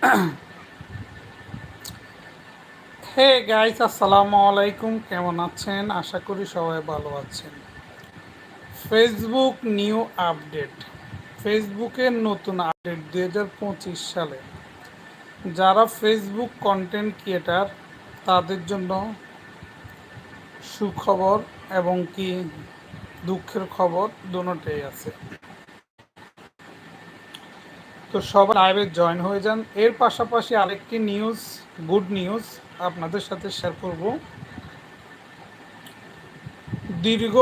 Hey guys আসসালামু আলাইকুম। কেমন আছেন? আশা করি সবাই ভালো আছেন। ফেসবুক নিউ আপডেট ফেসবুকের নতুন আপডেট দুই হাজার পঁচিশ সালে। যারা ফেসবুক কন্টেন্ট ক্রিয়েটার তাদের জন্য সুখবর এবং কি দুঃখের খবর, দুটোই আছে। তো সবাই লাইভে জয়েন হয়ে যান। এর পাশাপাশি আরেকটি নিউজ গুড নিউজ আপনাদের সাথে শেয়ার করব। দীর্ঘ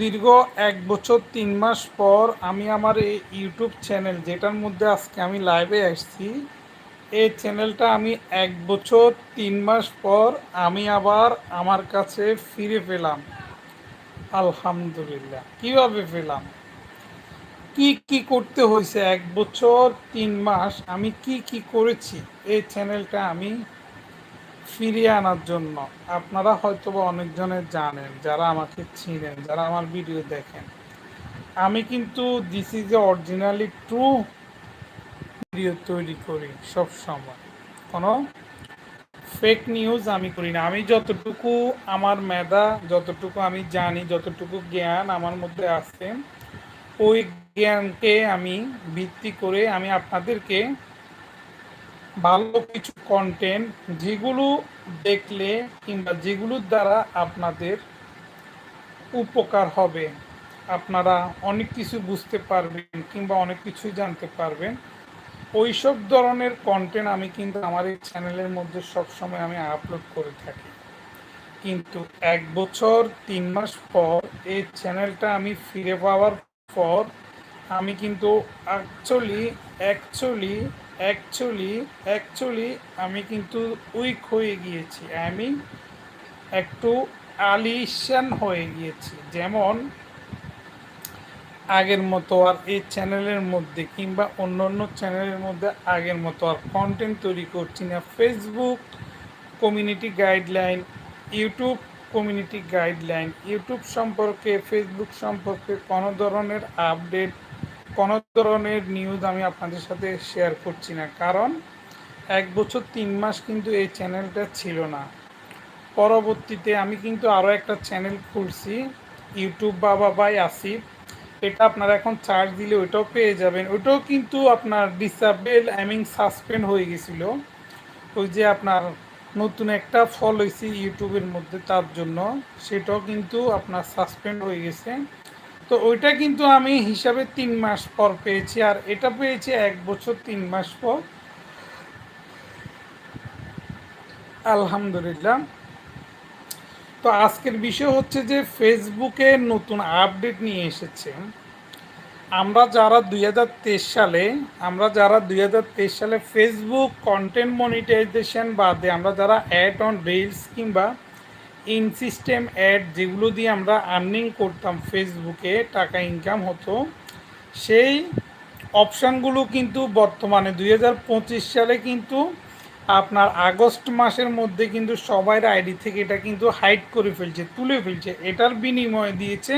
দীর্ঘ এক বছর, তিন মাস পর আমি আমার এই ইউটিউব চ্যানেল যেটার মধ্যে আজকে আমি লাইভে আসছি, এই চ্যানেলটা আমি এক বছর, তিন মাস পর আমি আবার আমার কাছে ফিরে পেলাম। আলহামদুলিল্লাহ। কীভাবে পেলাম? কি কি করতে হয়েছে? এক বছর, তিন মাস আমি কি কি করেছি? এই চ্যানেলটা আমি ফিরিয়ে আনার জন্য। আপনারা হয়তো বা অনেকজনে জানেন, যারা আমাকে চিনেন, যারা আমার ভিডিও দেখেন। আমি কিন্তু this is a originally true video তৈরি করি সব সময় কোনো ফেক নিউজ আমি করি না। আমি যতটুকু আমার মেধা, যতটুকু আমি জানি, যতটুকু জ্ঞান আমার মধ্যে আছে ওই জ্ঞানকে আমি ভিত্তি করে আমি আপনাদেরকে ভালো কিছু কন্টেন্ট যেগুলো দেখলে কিংবা যেগুলোর দ্বারা আপনাদের উপকার হবে, আপনারা অনেক কিছু বুঝতে পারবেন কিংবা অনেক কিছুই জানতে পারবেন ওই সব ধরনের কন্টেন্ট আমি কিন্তু আমার এই চ্যানেলের মধ্যে সবসময় আমি আপলোড করে থাকি। কিন্তু এক বছর, তিন মাস পর এই চ্যানেলটা আমি ফিরে পাওয়ার পর আমি কিন্তু অ্যাকচুয়ালি অ্যাকচুয়ালি অ্যাকচুয়ালি অ্যাকচুয়ালি আমি কিন্তু উইক হয়ে গিয়েছি। আমি একটু আলিশান হয়ে গিয়েছি। যেমন আগের মতো আর এই চ্যানেলের মধ্যে কিংবা অন্য অন্য চ্যানেলের মধ্যে আগের মতো আর কন্টেন্ট তৈরি করছি না। Facebook community guideline YouTube community guideline YouTube সম্পর্কে ফেসবুক সম্পর্কে কোনো ধরনের আপডেট কোনো ধরনের নিউজ আমি আপনাদের সাথে শেয়ার করছি না। কারণ এক বছর তিন মাস কিন্তু এই চ্যানেলটা ছিল না। পরবর্তীতে আমি কিন্তু আরও একটা চ্যানেল খুলছি ইউটিউব বাবা বাই আসিফ। এটা আপনারা এখন চার্জ দিলে ওইটাও পেয়ে যাবেন। ওইটাও কিন্তু আপনার ডিসাবেল আই মিন সাসপেন্ড হয়ে গেছিল। ওই যে আপনার নতুন একটা ফল হয়েছে ইউটিউবের মধ্যে তার জন্য। সেটাও কিন্তু আপনার সাসপেন্ড হয়ে গেছে। তো ওইটা কিন্তু আমি হিসাবে তিন মাস পর পেয়েছি আর এটা পেয়েছি এক বছর তিন মাস পর। আলহামদুলিল্লাহ। তো আজকের বিষয় হচ্ছে যে ফেসবুকে নতুন আপডেট নিয়ে এসেছে। আমরা যারা দুই হাজার তেইশ সালে, আমরা যারা দুই হাজার তেইশ সালে ফেসবুক কন্টেন্ট মনিটাইজেশন বাদে আমরা যারা অ্যাড অন রিলস কিংবা ইন সিস্টেম অ্যাড যেগুলো দিয়ে আমরা আর্নিং করতাম ফেসবুকে টাকা ইনকাম হতো, সেই অপশানগুলো কিন্তু বর্তমানে দুই হাজার পঁচিশ সালে কিন্তু আপনার আগস্ট মাসের মধ্যে কিন্তু সবাই আইডি থেকে এটা কিন্তু হাইড করে ফেলছে, তুলে ফেলছে। এটার বিনিময়ে দিয়েছে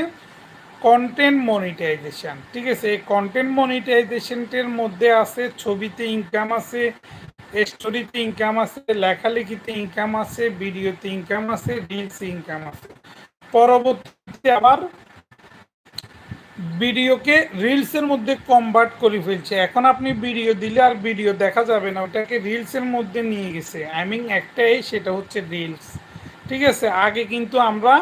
কন্টেন্ট মনিটাইজেশন ঠিক আছে? এই কন্টেন্ট মনিটাইজেশনটির মধ্যে আছে, ছবিতে ইনকাম আছে স্টোরিতে ইনকাম আছে, লেখালেখিতে ইনকাম আছে ভিডিওতে ইনকাম আছে রিলস ইনকাম আছে। পরবর্তীতে আবার ভিডিওকে রিলসের মধ্যে কনভার্ট করে ফেলছে। এখন আপনি ভিডিও দিলে আর ভিডিও দেখা যাবে না, ওটাকে রিলসের মধ্যে নিয়ে গেছে। আই মিন একটাই, সেটা হচ্ছে রিলস ঠিক আছে? আগে কিন্তু আমরা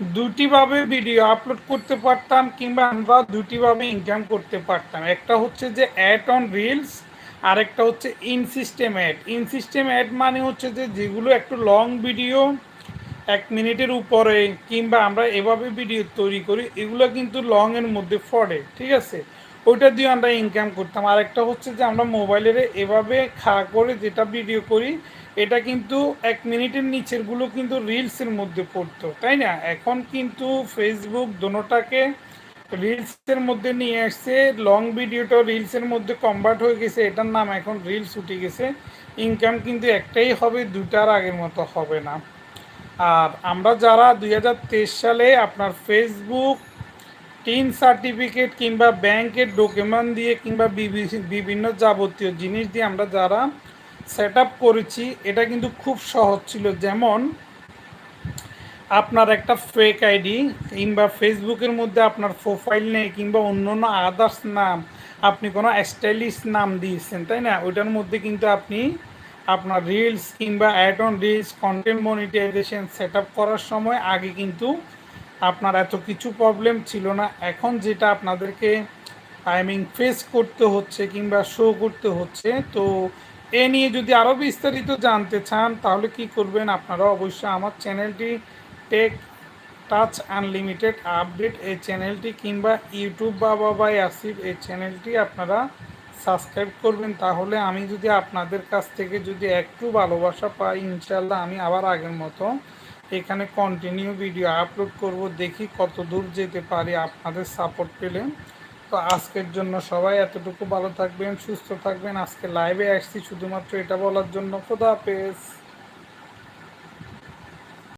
দুটিভাবে ভিডিও আপলোড করতে পারতাম কিংবা আমরা দুটিভাবে ইনকাম করতে পারতাম। একটা হচ্ছে যে অ্যাড অন রিলস আরেকটা হচ্ছে in system ad in system ad মানে হচ্ছে যে যেগুলো একটু লং ভিডিও এক মিনিটের উপরে, কিংবা আমরা এভাবে ভিডিও তৈরি করি, এগুলো কিন্তু লংয়ের মধ্যে পড়ে, ঠিক আছে? ওইটা দিয়ে আমরা ইনকাম করতাম। আরেকটা হচ্ছে যে আমরা মোবাইলের এভাবে খা করে যেটা ভিডিও করি, এটা কিন্তু এক মিনিটের নিচেরগুলো কিন্তু রিলসের মধ্যে পড়তো, তাই না? এখন কিন্তু ফেসবুক দোনোটাকে রিলসের মধ্যে নিয়ে আসছে লং ভিডিওটা রিলসের মধ্যে কনভার্ট হয়ে গেছে, এটার নাম এখন রিলস উঠে গেছে। ইনকাম কিন্তু একটাই হবে দুটার আগের মতো হবে না। আর আমরা যারা দু হাজার তেইশ সালে আপনার ফেসবুক টিন সার্টিফিকেট কিংবা ব্যাংকের ডকুমেন্ট দিয়ে কিংবা বিভিন্ন যাবতীয় জিনিস দিয়ে আমরা যারা সেট করেছি, এটা কিন্তু খুব সহজ ছিল। যেমন আপনার একটা ফেক আইডি কিংবা ফেসবুকের মধ্যে আপনার প্রোফাইল নেই কিংবা অন্য অন্য আদার্স নাম, আপনি কোনো স্টাইলিশ নাম দিয়েছেন, তাই না? ওইটার মধ্যে কিন্তু আপনি আপনার রিলস কিংবা ad on reels content monetisation set করার সময় আগে কিন্তু আপনার এত কিছু প্রবলেম ছিল না। এখন যেটা আপনাদেরকে আই মিন ফেস করতে হচ্ছে কিংবা শো করতে হচ্ছে, তো এ নিয়ে যদি আরও বিস্তারিত জানতে চান, তাহলে কি করবেন আপনারা অবশ্যই আমার চ্যানেলটি টেক টাচ আনলিমিটেড আপডেট এই চ্যানেলটি কিংবা ইউটিউব বাবা বাই আসিফ এই চ্যানেলটি আপনারা সাবস্ক্রাইব করবেন। তাহলে আমি যদি আপনাদের কাছ থেকে যদি একটু ভালোবাসা পাই ইনশাল্লাহ আমি আবার আগের মতো এখানে কন্টিনিউ ভিডিও আপলোড করব, দেখি কত দূর যেতে পারি আপনাদের সাপোর্ট পেলে। তো আজকের জন্য সবাই এতটুকু ভালো থাকবেন, সুস্থ থাকবেন। আজকে লাইভে আসছি শুধুমাত্র এটা বলার জন্য। খোদা হাফেজ।